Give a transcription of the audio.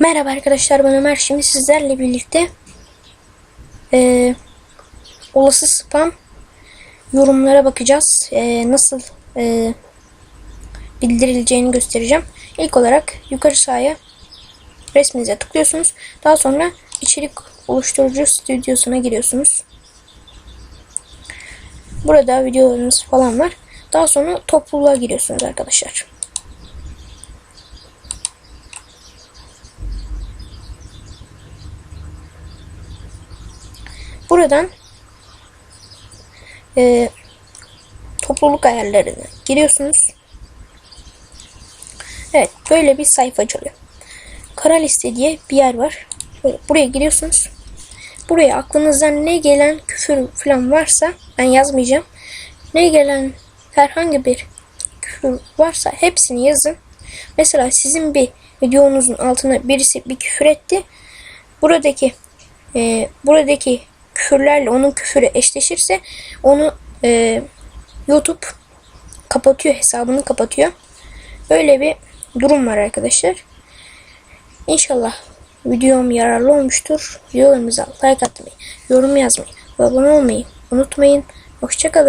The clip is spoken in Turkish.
Merhaba arkadaşlar ben Ömer. Şimdi sizlerle birlikte eee, olası spam yorumlara bakacağız. Eee, nasıl eee, bildirileceğini göstereceğim. İlk olarak yukarı sağa resminize tıklıyorsunuz. Daha sonra içerik oluşturucu stüdyosuna giriyorsunuz. Burada videolarınız falan var. Daha sonra topluluğa giriyorsunuz arkadaşlar. Buradan e, topluluk ayarlarına giriyorsunuz. Evet böyle bir sayfa açılıyor. Kara liste diye bir yer var. Buraya giriyorsunuz. Buraya aklınızdan ne gelen küfür falan varsa ben yazmayacağım. Ne gelen herhangi bir küfür varsa hepsini yazın. Mesela sizin bir videonuzun altına birisi bir küfür etti. Buradaki e, buradaki küfürlerle onun küfürü eşleşirse onu e, YouTube kapatıyor hesabını kapatıyor. Böyle bir durum var arkadaşlar. İnşallah videom yararlı olmuştur. Videolarımıza like atmayı, yorum yazmayı abone olmayı unutmayın. Hoşçakalın.